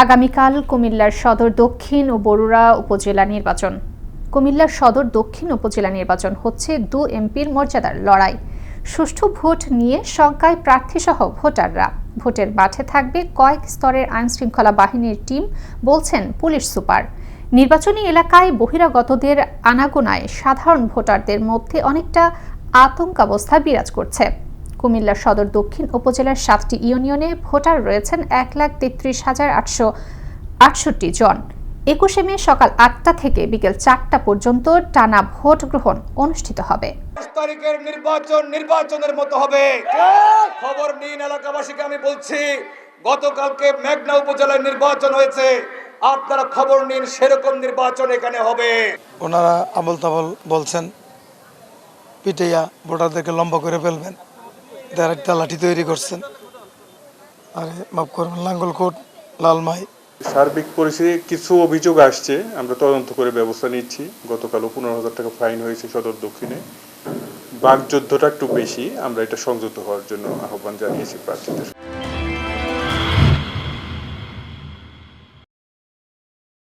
আগামীকাল কুমিল্লার সদর দক্ষিণ ও বরুড়া উপজেলা নির্বাচন। কুমিল্লার সদর দক্ষিণ উপজেলা নির্বাচন হচ্ছে দু এমপির মর্যাদার লড়াই। সুষ্ঠু ভোট নিয়ে শঙ্কায় প্রার্থীসহ ভোটাররা। ভোটের মাঠে থাকবে কয়েক স্তরের আইনশৃঙ্খলা বাহিনীর টিম, বলছেন পুলিশ সুপার। নির্বাচনী এলাকায় বহিরাগতদের আনাগোনায় সাধারণ ভোটারদের মধ্যে অনেকটা আতঙ্কাবস্থা বিরাজ করছে। কুমিল্লা সদর দক্ষিণ উপজেলার সাতটি ইউনিয়নে ভোটার রয়েছেন এক লাখ তেত্রিশ হাজার আটশো আটষট্টি জন। একুশে মে সকাল আটটা থেকে বিকেল চারটা পর্যন্ত টানা ভোট গ্রহণ অনুষ্ঠিত হবে। তারিখের নির্বাচন নির্বাচনের মতো হবে। খবর নিন এলাকাবাসীকে আমি বলছি গতকালকে মেঘনা উপজেলায় নির্বাচন হয়েছে। আপনারা খবর নিন সেরকম নির্বাচন এখানে হবে। ওনারা আবল তাবল বলছেন পিটাইয়া ভোটারদেরকে লম্বা করে ফেলবেন। তার একটা লাঠি তৈরি করছেন। আরে, মাফ করবেন লাঙ্গলকোট লালমাই সার্বিক পরিস্থিতি, কিছু অভিযোগ আসছে। আমরা তদন্ত করে ব্যবস্থা নিচ্ছি। গতকালও পনেরো হাজার টাকা ফাইন হয়েছে সদর দক্ষিণে। বাকযুদ্ধটা একটু বেশি, আমরা এটা সংযুক্ত হওয়ার জন্য আহ্বান জানিয়েছি প্রার্থীদের।